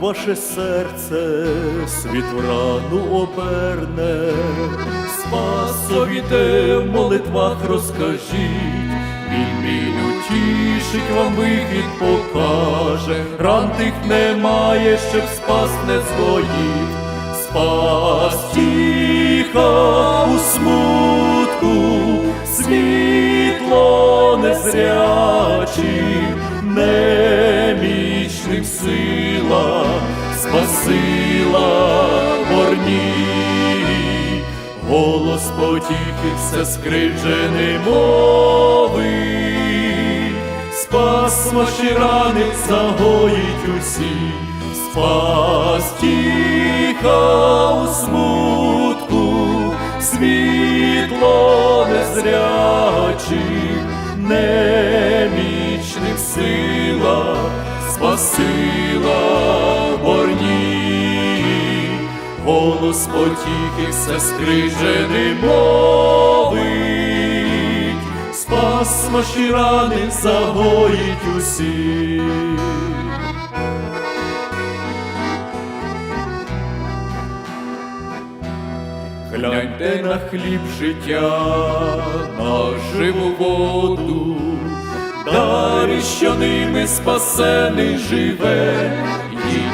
ваше серце світ в рану оберне, Спасові те в молитвах розкажіть, Він біль утішить вам вихід покаже, ран тих немає, щоб спас не згоїть, спас тіха у смутку, світло незрячим, немічним спасила борні, голос потіхи все скриджений мови, спас ваші рани загоїть усі, спас тіха у смутку, світло незрячих, немічних сила, спасила голос потіхи все скрижений мовить, спас ваші рани загоїть усі. Гляньте на хліб життя, на живу воду, дарі, що ними спасений живе,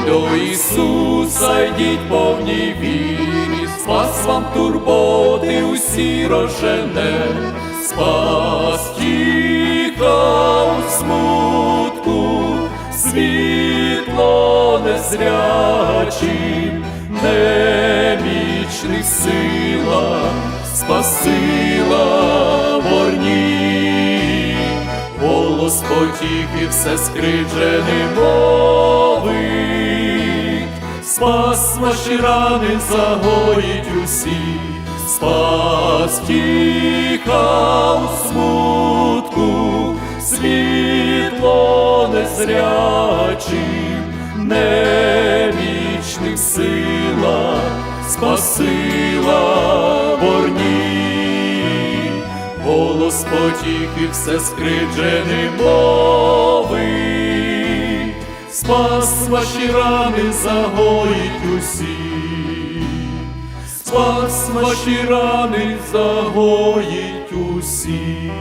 до Ісуса, йдіть повні вірі, спас вам турботи усі рожене, спас тіха у смутку, світло незрячим, немічних сила, спасила борні, голос потіхи все скриджений мовить, спас ваші рани загоїть усі, спас тіха у смутку, світло незрячим, немічних сила, спасила борні, голос потіхи все скриджений мовить, спас ваші рани загоїть усі, спас ваші рани загоїть усі.